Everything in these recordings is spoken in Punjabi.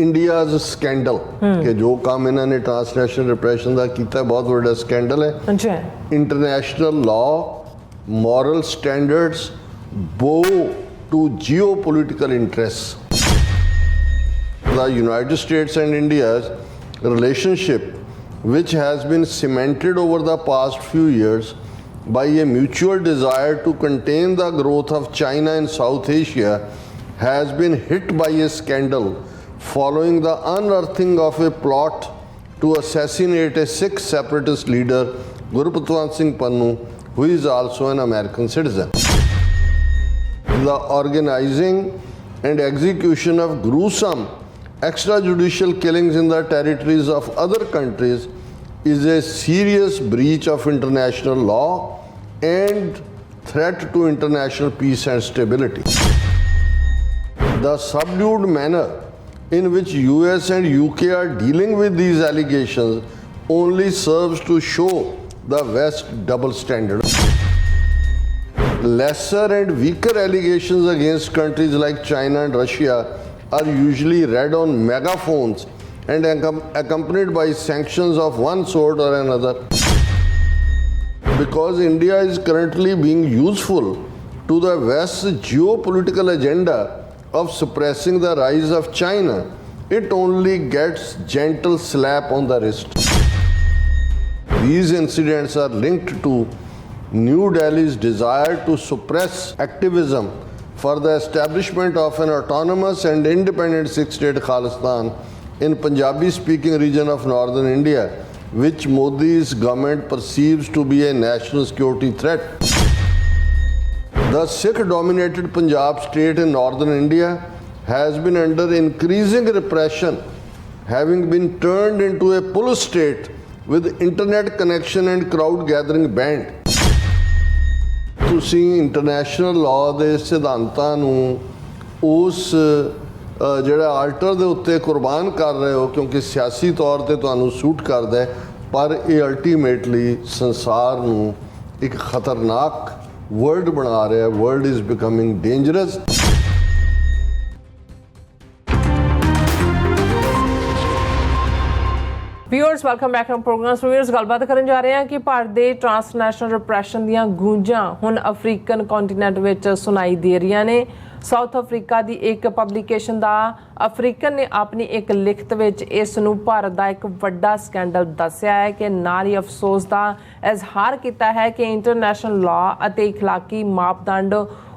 ਇੰਡੀਆਜ਼ ਸਕੈਂਡਲ ਕਿ ਜੋ ਕੰਮ ਇਹਨਾਂ ਨੇ ਟ੍ਰਾਂਸਨੈਸ਼ਨਲ ਰਿਪਰੈਸ਼ਨ ਦਾ ਕੀਤਾ ਬਹੁਤ ਵੱਡਾ ਸਕੈਂਡਲ ਹੈ ਅੱਛਾ international law, moral standards bow to geopolitical interests. The United States and India's relationship, which has been cemented over the past few years by a mutual desire to contain the growth of China in South Asia, has been hit by a scandal following the unearthing of a plot to assassinate a Sikh separatist leader, Gurpatwant Singh Pannu, who is also an American citizen. The organizing and execution of gruesome extrajudicial killings in the territories of other countries is a serious breach of international law and threat to international peace and stability. The subdued manner in which US and UK are dealing with these allegations only serves to show the West double standard. Lesser and weaker allegations against countries like China and Russia are usually read on megaphones and accompanied by sanctions of one sort or another. Because India is currently being useful to the West's geopolitical agenda of suppressing the rise of China, it only gets gentle slap on the wrist. These incidents are linked to New Delhi's desire to suppress activism for the establishment of an autonomous and independent six state Khalistan in Punjabi speaking region of northern India, which Modi's government perceives to be a national security threat. The Sikh dominated Punjab state in northern India has been under increasing repression, having been turned into a police state with internet connection and crowd gathering banned. ਤੁਸੀਂ ਇੰਟਰਨੈਸ਼ਨਲ ਲਾਅ ਦੇ ਸਿਧਾਂਤਾਂ ਨੂੰ ਉਸ ਅ, ਜਿਹੜਾ ਆਲਟਰ ਦੇ ਉੱਤੇ ਕੁਰਬਾਨ ਕਰ ਰਹੇ ਹੋ ਕਿਉਂਕਿ ਸਿਆਸੀ ਤੌਰ ਤੇ ਤੁਹਾਨੂੰ ਸੂਟ ਕਰਦਾ ਹੈ ਪਰ ਇਹ ਅਲਟੀਮੇਟਲੀ ਸੰਸਾਰ ਨੂੰ ਇੱਕ ਖਤਰਨਾਕ ਵਰਲਡ ਬਣਾ ਰਿਹਾ ਹੈ world is becoming dangerous viewers welcome back to program viewers ਗੱਲਬਾਤ ਕਰਨ ਜਾ ਰਹੇ ਹਾਂ ਕਿ ਭਾਰਤ ਦੇ ਟ੍ਰਾਂਸਨੈਸ਼ਨਲ ਰਿਪਰੈਸ਼ਨ ਦੀਆਂ ਗੂੰਜਾਂ ਹੁਣ ਅਫਰੀਕਨ ਕੰਟੀਨੈਂਟ ਵਿੱਚ ਸੁਣਾਈ ਦੇ ਰਹੀਆਂ ਨੇ ਸਾਊਥ ਅਫਰੀਕਾ ਦੀ ਇੱਕ ਪਬਲੀਕੇਸ਼ਨ ਦਾ ਅਫਰੀਕਨ ਨੇ ਆਪਣੀ ਇੱਕ ਲਿਖਤ ਵਿੱਚ ਇਸ ਨੂੰ ਭਾਰਤ ਦਾ ਇੱਕ ਵੱਡਾ ਸਕੈਂਡਲ ਦੱਸਿਆ ਹੈ ਕਿ ਨਾਲ ਹੀ ਅਫਸੋਸ ਦਾ ਇਜ਼ਹਾਰ ਕੀਤਾ ਹੈ ਕਿ ਇੰਟਰਨੈਸ਼ਨਲ ਲਾਅ ਅਤੇ اخلاقی ਮਾਪਦੰਡ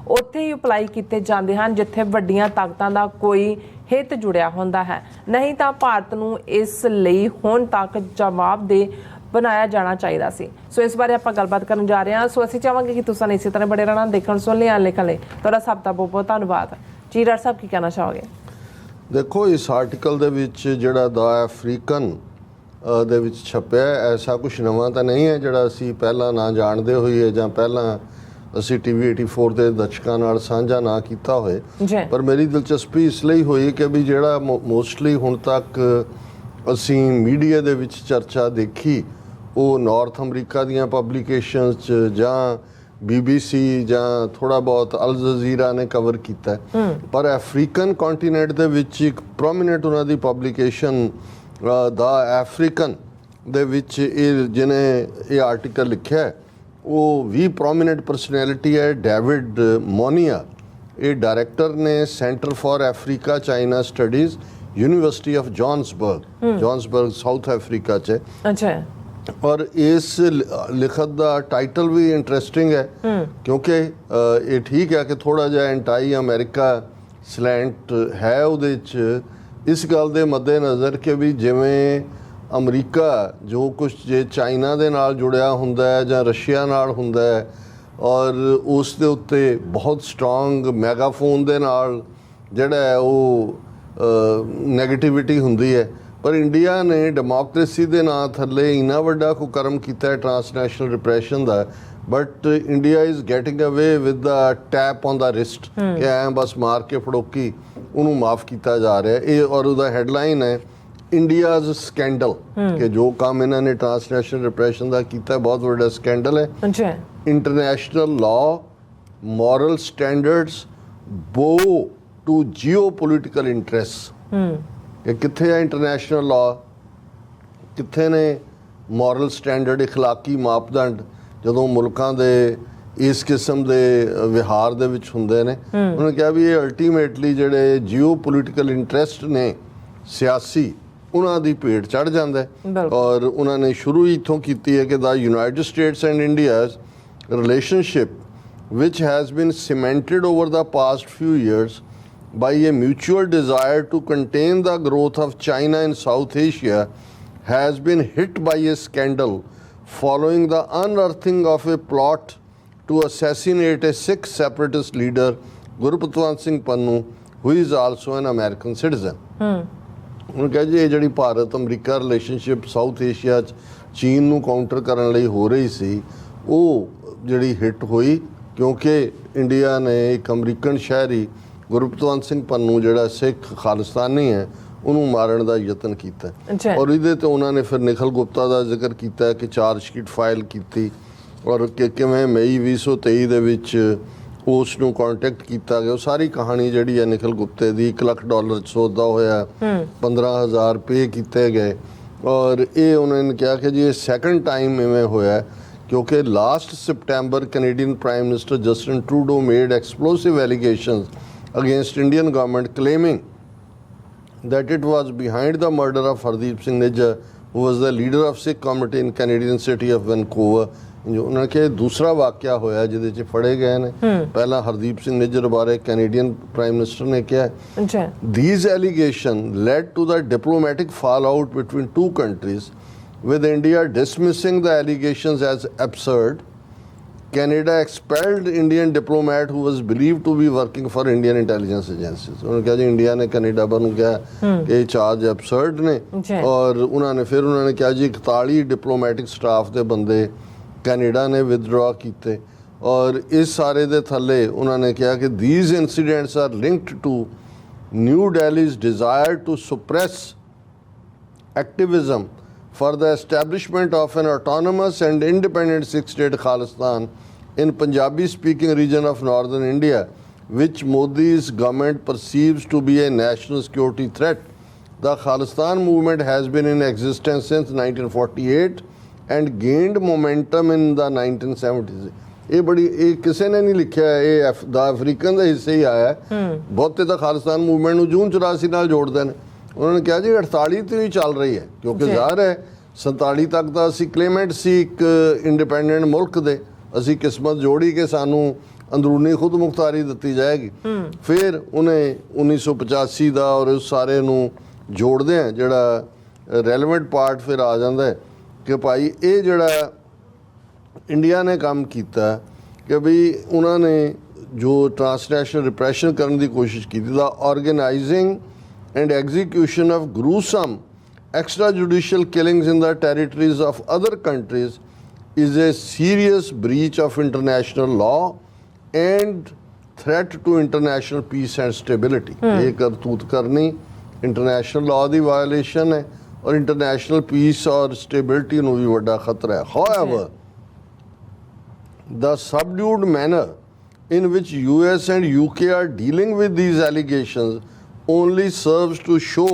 ਉੱਥੇ ਹੀ ਅਪਲਾਈ ਕੀਤੇ ਜਾਂਦੇ ਹਨ ਜਿੱਥੇ ਵੱਡੀਆਂ ਤਾਕਤਾਂ ਦਾ ਕੋਈ ਹਿੱਤ ਜੁੜਿਆ ਹੁੰਦਾ ਹੈ। ਨਹੀਂ ਤਾਂ ਭਾਰਤ ਨੂੰ ਇਸ ਲਈ ਹੁਣ ਤੱਕ ਜਵਾਬ ਦੇ ਬਣਾਇਆ ਜਾਣਾ ਚਾਹੀਦਾ ਸੀ। ਸੋ ਇਸ ਬਾਰੇ ਆਪਾਂ ਗੱਲਬਾਤ ਕਰਨ ਜਾ ਰਹੇ ਹਾਂ। ਸੋ ਅਸੀਂ ਚਾਹਾਂਗੇ ਕਿ ਤੁਸੀਂ ਇਸੇ ਤਰ੍ਹਾਂ ਬੜੇ ਰਹਿਣਾ ਦੇਖਣ, ਸੁਣ ਲਿਆ ਲਿਖਣ ਲਈ। ਤੁਹਾਡਾ ਸਭ ਦਾ ਬਹੁਤ ਬਹੁਤ ਧੰਨਵਾਦ। ਜੀ, ਡਾਕਟਰ ਸਾਹਿਬ, ਕੀ ਕਹਿਣਾ ਚਾਹੋਗੇ? ਦੇਖੋ, ਇਸ ਆਰਟੀਕਲ ਦੇ ਵਿੱਚ ਜਿਹੜਾ ਦਾ ਅਫਰੀਕਨ ਦੇ ਵਿੱਚ ਛਪਿਆ ਐਸਾ ਕੁਝ ਨਵਾਂ ਤਾਂ ਨਹੀਂ ਹੈ ਜਿਹੜਾ ਅਸੀਂ ਪਹਿਲਾਂ ਨਾ ਜਾਣਦੇ ਹੋਈਏ ਜਾਂ ਪਹਿਲਾਂ ਅਸੀਂ ਟੀਵੀ 84 ਦੇ ਦਰਸ਼ਕਾਂ ਨਾਲ ਸਾਂਝਾ ਨਾ ਕੀਤਾ ਹੋਏ ਪਰ ਮੇਰੀ ਦਿਲਚਸਪੀ ਇਸ ਲਈ ਹੋਈ ਕਿ ਵੀ ਜਿਹੜਾ ਮੋਸਟਲੀ ਹੁਣ ਤੱਕ ਅਸੀਂ ਮੀਡੀਆ ਦੇ ਵਿੱਚ ਚਰਚਾ ਦੇਖੀ ਉਹ ਨਾਰਥ ਅਮਰੀਕਾ ਦੀਆਂ ਪਬਲੀਕੇਸ਼ਨਸ ਚ ਜਾਂ BBC ਜਾਂ ਥੋੜਾ ਬਹੁਤ ਅਲ ਜਜ਼ੀਰਾ ਨੇ ਕਵਰ ਕੀਤਾ। ਪਰ ਅਫਰੀਕਨ ਕੰਟੀਨੈਂਟ ਦੇ ਵਿੱਚ ਇੱਕ ਪ੍ਰੋਮਿਨੈਂਟ ਉਹਨਾਂ ਦੀ ਪਬਲੀਕੇਸ਼ਨ ਦਾ ਅਫਰੀਕਨ ਦੇ ਵਿੱਚ ਇਹ ਜਿਹਨੇ ਇਹ ਆਰਟੀਕਲ ਲਿਖਿਆ ਹੈ, ਉਹ ਵੀ ਪ੍ਰੋਮਿਨੈਂਟ ਪਰਸਨੈਲਿਟੀ ਹੈ ਡੇਵਿਡ ਮੋਨੀਆ ਇਹ ਡਾਇਰੈਕਟਰ ਨੇ centre for Africa China studies university of Johannesburg Johannesburg South Africa ਚ। ਅੱਛਾ। ਔਰ ਇਸ ਲਿਖਤ ਦਾ ਟਾਈਟਲ ਵੀ ਇੰਟਰਸਟਿੰਗ ਹੈ ਕਿਉਂਕਿ ਇਹ ਠੀਕ ਹੈ ਕਿ ਥੋੜਾ ਜਿਹਾ ਐਂਟਾਈ ਅਮਰੀਕਾ ਸਲੈਂਟ ਹੈ ਉਹਦੇ ਚ। ਇਸ ਗੱਲ ਦੇ ਮੱਦੇਨਜ਼ਰ ਕਿ ਵੀ ਜਿਵੇਂ ਅਮਰੀਕਾ ਜੋ ਕੁਝ ਜੇ ਚਾਈਨਾ ਦੇ ਨਾਲ ਜੁੜਿਆ ਹੁੰਦਾ ਹੈ ਜਾਂ ਰਸ਼ੀਆ ਨਾਲ ਹੁੰਦਾ ਹੈ ਔਰ ਉਸ ਦੇ ਉੱਤੇ ਬਹੁਤ ਸਟਰੋਂਗ ਮੈਗਾਫੋਨ ਦੇ ਨਾਲ ਜਿਹੜਾ ਹੈ ਉਹ ਨੈਗੇਟਿਵਿਟੀ ਹੁੰਦੀ ਹੈ ਪਰ ਇੰਡੀਆ ਨੇ ਡੈਮੋਕ੍ਰੇਸੀ ਦੇ ਨਾਂ ਥੱਲੇ ਇਨਾ ਵੱਡਾ ਕੁਕਰਮ ਕੀਤਾ ਹੈ transnational repression the but India is getting away with the tap on the wrist ਕਿ ਐ ਬਸ ਮਾਰ ਕੇ ਫੜੋਕੀ ਉਹਨੂੰ ਮਾਫ ਕੀਤਾ ਜਾ ਰਿਹਾ। ਇਹ ਔਰ ਉਹਦਾ ਹੈਡਲਾਈਨ ਹੈ ਇੰਡੀਆਜ਼ ਸਕੈਂਡਲ ਕਿ ਜੋ ਕੰਮ ਇਹਨਾਂ ਨੇ ਟ੍ਰਾਂਸਨੈਸ਼ਨਲ ਰਿਪਰੈਸ਼ਨ ਦਾ ਕੀਤਾ ਹੈ, ਬਹੁਤ ਵੱਡਾ ਸਕੈਂਡਲ ਹੈ ਅੱਛਾ international law, moral standards bow to geopolitical interests. ਕਿ ਕਿੱਥੇ ਹੈ ਇੰਟਰਨੈਸ਼ਨਲ ਲਾਅ ਕਿੱਥੇ ਨੇ ਮੋਰਲ ਸਟੈਂਡਰਡ اخلاقی ਮਾਪਦੰਡ ਜਦੋਂ ਮੁਲਕਾਂ ਦੇ ਇਸ ਕਿਸਮ ਦੇ ਅ, ਵਿਹਾਰ ਦੇ ਵਿੱਚ ਹੁੰਦੇ ਨੇ ਉਹਨਾਂ ਨੇ ਕਿਹਾ ਵੀ ਇਹ ਅਲਟੀਮੇਟਲੀ ਜਿਹੜੇ ਜੀਓਪੋਲਿਟੀਕਲ ਇੰਟਰਸਟ ਨੇ ਸਿਆਸੀ ਉਹਨਾਂ ਦੀ ਭੇਟ ਚੜ ਜਾਂਦਾ ਹੈ। ਔਰ ਉਹਨਾਂ ਨੇ ਸ਼ੁਰੂ ਹੀ ਇੱਥੋਂ ਕੀਤੀ ਹੈ ਕਿ the United States and India's relationship which has been cemented over the past few years by a mutual desire to contain the growth of China in South Asia has been hit by a scandal following the unearthing of a plot to assassinate a Sikh separatist leader Gurpatwant Singh Pannu who is also an American citizen. ਉਹਨੂੰ ਕਿਹਾ ਜੀ ਇਹ ਜਿਹੜੀ Bharat America relationship South Asia ਚ ਚੀਨ ਨੂੰ ਕਾਊਂਟਰ ਕਰਨ ਲਈ ਹੋ ਰਹੀ ਸੀ ਉਹ ਜਿਹੜੀ ਹਿੱਟ ਹੋਈ ਕਿਉਂਕਿ ਇੰਡੀਆ ਨੇ ਇੱਕ ਅਮਰੀਕਨ ਸ਼ਹਿਰੀ ਗੁਰਪਤਵੰਤ ਸਿੰਘ ਪੰਨੂ ਜਿਹੜਾ ਸਿੱਖ ਖਾਲਿਸਤਾਨੀ ਹੈ ਉਹਨੂੰ ਮਾਰਨ ਦਾ ਯਤਨ ਕੀਤਾ। ਔਰ ਇਹਦੇ ਤੇ ਉਹਨਾਂ ਨੇ ਫਿਰ ਨਿਖਲ ਗੁਪਤਾ ਦਾ ਜ਼ਿਕਰ ਕੀਤਾ ਕਿ ਚਾਰਜ ਸ਼ੀਟ ਫਾਈਲ ਕੀਤੀ ਔਰ ਕਿ ਕਿਵੇਂ ਮਈ 2023 ਦੇ ਵਿੱਚ ਉਸ ਨੂੰ ਕੰਟੈਕਟ ਕੀਤਾ ਗਿਆ। ਉਹ ਸਾਰੀ ਕਹਾਣੀ ਜਿਹੜੀ ਹੈ ਨਿਖਲ ਗੁਪਤੇ ਦੀ 1 ਲੱਖ ਡਾਲਰ ਸੌਦਾ ਹੋਇਆ 15000 ਪੇ ਕੀਤੇ ਗਏ। ਔਰ ਇਹ ਉਹਨਾਂ ਨੇ ਕਿਹਾ ਕਿ ਜੀ ਇਹ ਸੈਕੰਡ ਟਾਈਮ ਇਵੇਂ ਹੋਇਆ ਕਿਉਂਕਿ last September Canadian prime minister Justin Trudeau made explosive allegations against Indian government claiming that it was behind the murder of Hardeep Singh Nijjar, who was the leader of Sikh committee in Canadian city of Vancouver. ਜੋ ਉਹਨਾਂ ਇਹ ਦੂਸਰਾ ਵਾਕਿਆ ਹੋਇਆ ਜਿਹਦੇ 'ਚ ਫੜੇ ਗਏ ਨੇ ਪਹਿਲਾਂ ਹਰਦੀਪ ਸਿੰਘ ਨਿੱਜਰ ਬਾਰੇ ਕੈਨੇਡੀਅਨ ਪ੍ਰਾਈਮ ਮਿਨਿਸਟਰ ਨੇ ਕਿਹਾ ਅੱਛਾ These allegations led to the diplomatic fallout between two countries, with India dismissing the allegations as absurd. Canada expelled Indian diplomat who was believed to be working for Indian intelligence agencies. ਉਹਨਾਂ ਨੇ ਕਿਹਾ ਜੀ ਇੰਡੀਆ ਨੇ ਕੈਨੇਡਾ ਪਰ ਨੂੰ ਕਿਹਾ ਕਿ ਇਹ ਚਾਰਜ ਐਬਸਰਡ ਨੇ ਜੀ। ਔਰ ਉਹਨਾਂ ਨੇ ਫਿਰ ਉਹਨਾਂ ਨੇ ਕਿਹਾ ਜੀ 41 ਡਿਪਲੋਮੈਟਿਕ ਸਟਾਫ ਦੇ ਬੰਦੇ ਕੈਨੇਡਾ ਨੇ ਵਿਦਡਰਾ ਕੀਤੇ ਔਰ ਇਸ ਸਾਰੇ ਦੇ ਥੱਲੇ ਉਹਨਾਂ ਨੇ ਕਿਹਾ ਕਿ these incidents are linked to New Delhi's desire to suppress activism for the establishment of an autonomous and independent six-state Khalistan in Punjabi-speaking region of northern India, which Modi's government perceives to be a national security threat. The Khalistan movement has been in existence since 1948 and gained momentum in the 1970s. ਇਹ ਬੜੀ ਇਹ ਕਿਸੇ ਨੇ ਨਹੀਂ ਲਿਖਿਆ ਇਹ ਦਾ ਅਫਰੀਕਨ ਦਾ ਹਿੱਸੇ ਹੀ ਆਇਆ। ਬਹੁਤੇ ਤਾਂ ਖਾਲਿਸਤਾਨ ਮੂਵਮੈਂਟ ਨੂੰ ਜੂਨ 84 ਨਾਲ ਜੋੜਦੇ ਨੇ ਉਹਨਾਂ ਨੇ ਕਿਹਾ ਜੀ 48 ਤੋਂ ਹੀ ਚੱਲ ਰਹੀ ਹੈ ਕਿਉਂਕਿ। ਜ਼ਾਹਰ ਹੈ 47 ਤੱਕ ਤਾਂ ਅਸੀਂ ਕਲੇਮੈਂਟ ਸੀ ਇੱਕ ਇੰਡੀਪੈਂਡੈਂਟ ਮੁਲਕ ਦੇ ਅਸੀਂ ਕਿਸਮਤ ਜੋੜੀ ਕਿ ਸਾਨੂੰ ਅੰਦਰੂਨੀ ਖੁਦ ਮੁਖਤਾਰੀ ਦਿੱਤੀ ਜਾਏਗੀ ਫਿਰ ਉਹਨੇ 1985 ਦਾ ਔਰ ਉਸ ਸਾਰੇ ਨੂੰ ਜੋੜਦੇ ਆ ਜਿਹੜਾ ਰੈਲੇਵੈਂਟ ਪਾਰਟ ਫਿਰ ਆ ਜਾਂਦਾ ਹੈ ਕਿ ਭਾਈ ਇਹ ਜਿਹੜਾ ਇੰਡੀਆ ਨੇ ਕੰਮ ਕੀਤਾ ਕਿ ਵੀ ਉਹਨਾਂ ਨੇ ਜੋ ਟ੍ਰਾਂਸਨੈਸ਼ਨਲ ਰਿਪਰੈਸ਼ਨ ਕਰਨ ਦੀ ਕੋਸ਼ਿਸ਼ ਕੀਤੀ the organising and execution of gruesome extrajudicial killings in the territories of other countries is a serious breach of international law and threat to international peace and stability. ਇਹ ਕਰਤੂਤ ਕਰਨੀ ਇੰਟਰਨੈਸ਼ਨਲ ਲਾਅ ਦੀ ਵਾਇਓਲੇਸ਼ਨ ਹੈ। ਔਰ ਇੰਟਰਨੈਸ਼ਨਲ ਪੀਸ ਔਰ ਸਟੇਬਿਲਿਟੀ ਨੂੰ ਵੀ ਵੱਡਾ ਖਤਰਾ ਹੈ however the subdued manner in which US and UK are dealing with these allegations only serves to show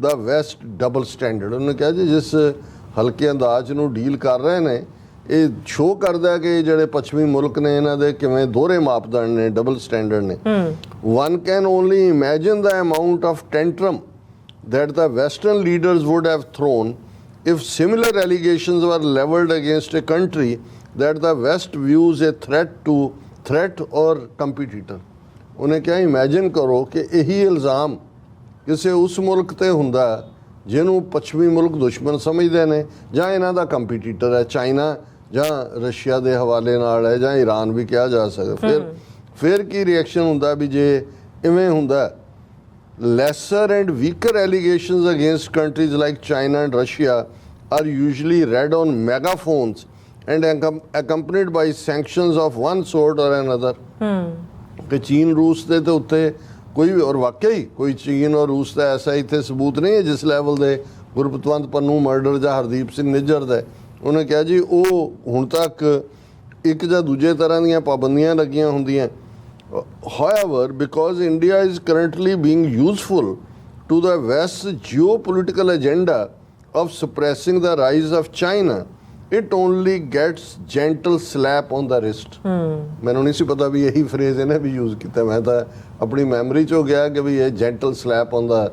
the West double standard ਉਹਨੇ ਕਿਹਾ ਜੀ ਜਿਸ ਹਲਕੇ ਅੰਦਾਜ਼ ਨੂੰ ਡੀਲ ਕਰ ਰਹੇ ਨੇ ਇਹ ਸ਼ੋ ਕਰਦਾ ਕਿ ਜਿਹੜੇ ਪੱਛਮੀ ਮੁਲਕ ਨੇ ਇਹਨਾਂ ਦੇ ਕਿਵੇਂ ਦੋਹਰੇ ਮਾਪਦੰਡ ਨੇ ਡਬਲ ਸਟੈਂਡਰਡ ਨੇ one can only imagine the amount of tantrum that the western leaders would have thrown if similar allegations were leveled against a country that the west views a threat to threat or competitor ਉਹਨੇ ਕਿਹਾ ਇਮੇਜਿਨ ਕਰੋ ਕਿ ਇਹੀ ਇਲਜ਼ਾਮ ਕਿਸੇ ਉਸ ਮੁਲਕ ਤੇ ਹੁੰਦਾ ਜਿਹਨੂੰ ਪੱਛਮੀ ਮੁਲਕ ਦੁਸ਼ਮਣ ਸਮਝਦੇ ਨੇ ਜਾਂ ਇਹਨਾਂ ਦਾ ਕੰਪੀਟੀਟਰ ਹੈ ਚਾਈਨਾ ਜਾਂ ਰਸ਼ੀਆ ਦੇ ਹਵਾਲੇ ਨਾਲ ਹੈ ਜਾਂ ਈਰਾਨ ਵੀ ਕਿਹਾ ਜਾ ਸਕਦਾ ਫਿਰ ਫਿਰ ਕੀ ਰਿਐਕਸ਼ਨ ਹੁੰਦਾ ਵੀ ਜੇ ਇਵੇਂ ਹੁੰਦਾ? Lesser and weaker allegations against countries like China and Russia are usually read on megaphones and accom- accompanied by sanctions of one sort or another. ਕਿ ਚੀਨ ਰੂਸ ਦੇ ਤੇ ਉੱਤੇ ਕੋਈ ਵੀ- ਔਰ ਵਾਕਿਆ ਹੀ ਕੋਈ ਚੀਨ ਔਰ ਰੂਸ ਦਾ ਐਸਾ ਇੱਥੇ ਸਬੂਤ ਨਹੀਂ ਹੈ ਜਿਸ ਲੈਵਲ ਦੇ ਗੁਰਪਤਵੰਤ ਪੰਨੂ ਮਰਡਰ ਜਾਂ ਹਰਦੀਪ ਸਿੰਘ ਨਿੱਜਰ ਦਾ। ਉਹਨੇ ਕਿਹਾ ਜੀ ਉਹ ਹੁਣ ਤੱਕ ਇੱਕ ਜਾਂ ਦੂਜੇ ਤਰ੍ਹਾਂ ਦੀਆਂ ਪਾਬੰਦੀਆਂ ਲੱਗੀਆਂ ਹੁੰਦੀਆਂ However, because India is currently being useful to the West's geopolitical agenda of suppressing the rise of China, it only gets gentle slap on the wrist. ਮੈਨੂੰ ਨਹੀਂ ਸੀ ਪਤਾ ਵੀ ਇਹੀ ਫਰੇਜ਼ ਇਹਨੇ ਵੀ ਯੂਜ਼ ਕੀਤਾ ਮੈਂ ਤਾਂ ਆਪਣੀ ਮੈਮਰੀ ਚੋਂ ਗਿਆ ਕਿ ਵੀ ਇਹ gentle slap on the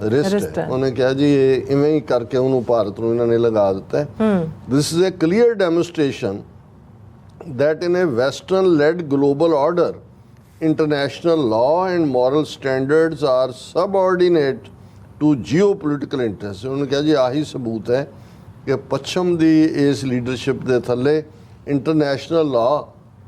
Wrist wrist. ਉਹਨੇ ਕਿਹਾ ਜੀ ਇਹ ਇਵੇਂ ਹੀ ਕਰਕੇ ਉਹਨੂੰ ਭਾਰਤ ਨੂੰ ਇਹਨਾਂ ਨੇ ਲਗਾ ਦਿੱਤਾ this is a clear demonstration that in a Western led global order, international law and moral standards are subordinate to geopolitical interests. ਉਹਨੇ ਕਿਹਾ ਜੀ ਆਹੀ ਸਬੂਤ ਹੈ ਕਿ ਪੱਛਮ ਦੀ ਇਸ ਲੀਡਰਸ਼ਿਪ ਦੇ ਥੱਲੇ ਇੰਟਰਨੈਸ਼ਨਲ ਲਾ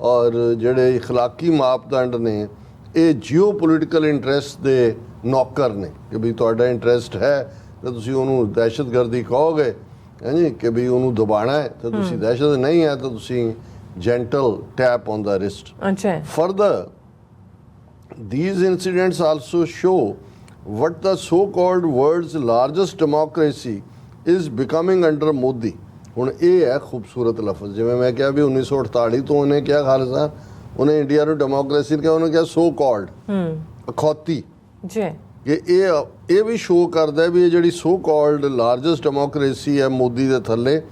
ਔਰ ਜਿਹੜੇ اخلاقی ਮਾਪਦੰਡ ਨੇ ਇਹ ਜੀਓਪੋਲਿਟੀਕਲ ਇੰਟਰਸਟ ਦੇ ਨੌਕਰ ਨੇ ਕਿ ਵੀ ਤੁਹਾਡਾ ਇੰਟਰਸਟ ਹੈ ਤਾਂ ਤੁਸੀਂ ਉਹਨੂੰ ਦਹਿਸ਼ਤਗਰਦੀ ਕਹੋਗੇ ਹਾਂਜੀ ਕਿ ਵੀ ਉਹਨੂੰ ਦਬਾਣਾ ਹੈ ਤਾਂ ਤੁਸੀਂ ਦਹਿਸ਼ਤ ਨਹੀਂ ਹੈ ਤਾਂ ਤੁਸੀਂ gentle tap on the wrist. ਅੱਛਾ Further, these incidents also show what the so-called world's largest democracy is becoming under Modi. ਹੁਣ ਇਹ ਹੈ ਖੂਬਸੂਰਤ ਲਫ਼ਜ਼। ਜਿਵੇਂ ਮੈਂ ਕਿਹਾ ਵੀ 1948 ਤੋਂ ਉਹਨੇ ਕਿਹਾ ਖਾਲਸਾ ਉਹਨੇ ਇੰਡੀਆ ਨੂੰ ਡੈਮੋਕ੍ਰੇਸੀ ਕਿਹਾ ਉਹਨੇ ਕਿਹਾ ਸੋ ਕਾਲਡ ਹੂੰ। ਅਖੌਤੀ। ਜੀ। ਕਿ ਇਹ ਇਹ ਵੀ ਸ਼ੋਅ ਕਰਦਾ ਵੀ ਇਹ ਜਿਹੜੀ ਸੋ ਕਾਲਡ ਲਾਰਜੈਸਟ ਡੈਮੋਕ੍ਰੇਸੀ ਹੈ ਮੋਦੀ ਦੇ ਥੱਲੇ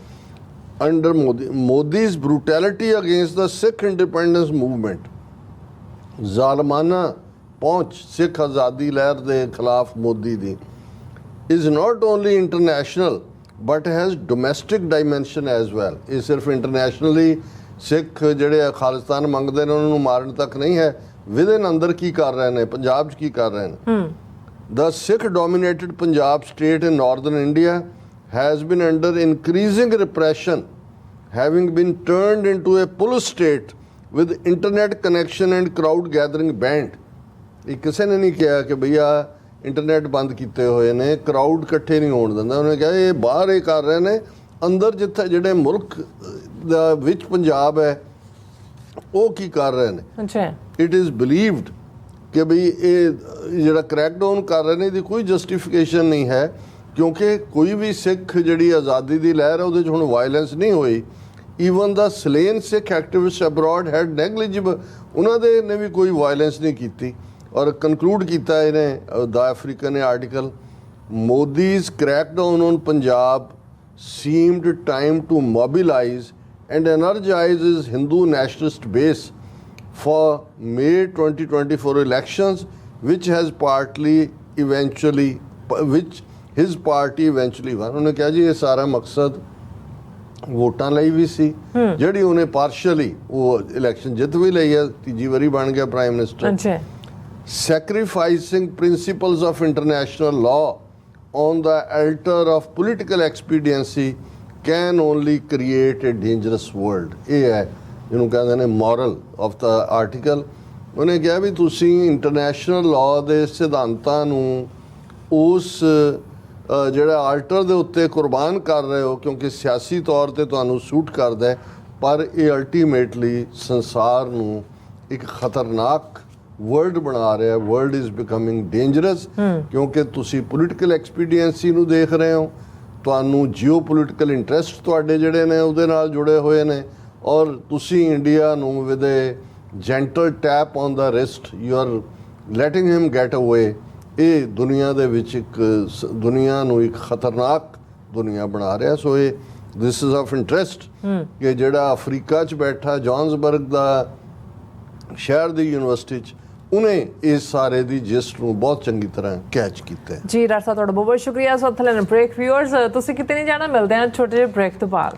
under Modi Modi's brutality against the Sikh independence movement ਜ਼ਾਲਮਾਨਾ ਪਹੁੰਚ ਸਿੱਖ ਆਜ਼ਾਦੀ ਲਹਿਰ ਦੇ ਖਿਲਾਫ ਮੋਦੀ ਦੀ is not only international but has domestic dimension as well ਇਹ ਸਿਰਫ ਇੰਟਰਨੈਸ਼ਨਲੀ ਸਿੱਖ ਜਿਹੜੇ ਖਾਲਿਸਤਾਨ ਮੰਗਦੇ ਨੇ ਉਹਨਾਂ ਨੂੰ ਮਾਰਨ ਤੱਕ ਨਹੀਂ ਹੈ ਵਿਦਨ ਅੰਦਰ ਕੀ ਕਰ ਰਹੇ ਨੇ ਪੰਜਾਬ 'ਚ ਕੀ ਕਰ ਰਹੇ ਨੇ The Sikh dominated Punjab state in northern India has been under increasing repression, having been turned into a police state with internet connection and crowd gathering banned. ਇਹ ਕਿਸੇ ਨੇ ਨਹੀਂ ਕਿਹਾ ਕਿ ਭਈਆ ਇੰਟਰਨੈਟ ਬੰਦ ਕੀਤੇ ਹੋਏ ਨੇ ਕਰਾਊਡ ਇਕੱਠੇ ਨਹੀਂ ਹੋਣ ਦਿੰਦਾ। ਉਹਨੇ ਕਿਹਾ ਇਹ ਬਾਹਰ ਇਹ ਕਰ ਰਹੇ ਨੇ ਅੰਦਰ ਜਿੱਥੇ ਜਿਹੜੇ ਮੁਲਕ ਦਾ ਵਿੱਚ ਪੰਜਾਬ ਹੈ ਉਹ ਕੀ ਕਰ ਰਹੇ ਨੇ? ਅੱਛਾ। ਇਟ ਇਜ਼ ਬਲੀਵਡ ਕਿ ਵੀ ਇਹ ਜਿਹੜਾ ਕ੍ਰੈਕਡਾਊਨ ਕਰ ਰਹੇ ਨੇ ਇਹਦੀ ਕੋਈ ਜਸਟੀਫਿਕੇਸ਼ਨ ਨਹੀਂ ਹੈ ਕਿਉਂਕਿ ਕੋਈ ਵੀ ਸਿੱਖ ਜਿਹੜੀ ਆਜ਼ਾਦੀ ਦੀ ਲਹਿਰ ਹੈ ਉਹਦੇ 'ਚ ਹੁਣ ਵਾਇਲੈਂਸ ਨਹੀਂ ਹੋਈ। Even the slain Sikh activist abroad had negligible ਉਹਨਾਂ ਦੇ ਨੇ ਵੀ ਕੋਈ ਵਾਇਲੈਂਸ ਨਹੀਂ ਕੀਤੀ ਔਰ ਕਨਕਲੂਡ ਕੀਤਾ ਇਹਨੇ ਦਾ ਅਫਰੀਕਨ ਨੇ article Modi's crackdown on Punjab seemed time to mobilize and energize his Hindu nationalist base for May 2024 elections, which has partly eventually, which his party eventually won. ਉਹਨੇ ਕਿਹਾ ਜੀ ਇਹ ਸਾਰਾ ਮਕਸਦ ਵੋਟਾਂ ਲਈ ਵੀ ਸੀ ਜਿਹੜੀ ਉਹਨੇ ਪਾਰਸ਼ਲੀ ਉਹ ਇਲੈਕਸ਼ਨ ਜਿੱਤ ਵੀ ਲਈ ਹੈ ਤੀਜੀ ਵਾਰੀ ਬਣ ਗਿਆ ਪ੍ਰਾਈਮ ਮਿਨਿਸਟਰ ਅੱਛਾ sacrificing principles of international law on the altar of political expediency can only create a dangerous world ਇਹ ਹੈ ਜਿਹਨੂੰ ਕਹਿੰਦੇ ਨੇ moral of the article ਉਹਨੇ ਕਿਹਾ ਵੀ ਤੁਸੀਂ ਇੰਟਰਨੈਸ਼ਨਲ ਲਾਅ ਦੇ ਸਿਧਾਂਤਾਂ ਨੂੰ ਉਸ ਜਿਹੜਾ ਆਲਟਰ ਦੇ ਉੱਤੇ ਕੁਰਬਾਨ ਕਰ ਰਹੇ ਹੋ ਕਿਉਂਕਿ ਸਿਆਸੀ ਤੌਰ ਤੇ ਤੁਹਾਨੂੰ ਸੂਟ ਕਰਦਾ ਪਰ ਇਹ ਅਲਟੀਮੇਟਲੀ ਸੰਸਾਰ ਨੂੰ ਇੱਕ ਖਤਰਨਾਕ ਵਰਲਡ ਬਣਾ ਰਿਹਾ ਹੈ। ਵਰਲਡ ਇਜ਼ ਬਿਕਮਿੰਗ ਡੇਂਜਰਸ ਕਿਉਂਕਿ ਤੁਸੀਂ ਪੋਲਿਟੀਕਲ ਐਕਸਪੀਡੀਐਂਸੀ ਨੂੰ ਦੇਖ ਰਹੇ ਹੋ। ਤੁਹਾਨੂੰ ਜੀਓਪੋਲਿਟੀਕਲ ਇੰਟਰਸਟ ਤੁਹਾਡੇ ਜਿਹੜੇ ਨੇ ਉਹਦੇ ਨਾਲ ਜੁੜੇ ਹੋਏ ਨੇ। ਔਰ ਤੁਸੀਂ ਇੰਡੀਆ ਨੂੰ with a gentle tap on the wrist you are letting him get away ਇਹ ਦੁਨੀਆ ਦੇ ਵਿੱਚ ਇੱਕ ਦੁਨੀਆ ਨੂੰ ਇੱਕ ਖਤਰਨਾਕ ਦੁਨੀਆ ਬਣਾ ਰਿਹਾ। ਸੋ ਇਹ ਦਿਸ ਇਜ਼ ਆਫ ਇੰਟਰਸਟ ਕਿ ਜਿਹੜਾ ਅਫਰੀਕਾ 'ਚ ਬੈਠਾ ਜੋਹਾਨਸਬਰਗ ਦਾ ਸ਼ਹਿਰ ਦੀ ਯੂਨੀਵਰਸਿਟੀ 'ਚ ਉਹਨੇ ਇਸ ਸਾਰੇ ਦੀ ਜਿਸਟ ਨੂੰ ਬਹੁਤ ਚੰਗੀ ਤਰ੍ਹਾਂ ਕੈਚ ਕੀਤਾ ਜੀ ਡਾਕਟਰ ਸਾਹਿਬ ਤੁਹਾਡਾ ਬਹੁਤ ਬਹੁਤ ਸ਼ੁਕਰੀਆ। ਸੋ ਥਲੇ ਬ੍ਰੇਕ ਵਿਊਅਰਸ ਤੁਸੀਂ ਕਿਤੇ ਨਹੀਂ ਜਾਣਾ ਮਿਲਦੇ ਹਾਂ ਛੋਟੇ ਜਿਹੇ ਬ੍ਰੇਕ ਤੋਂ ਬਾਅਦ।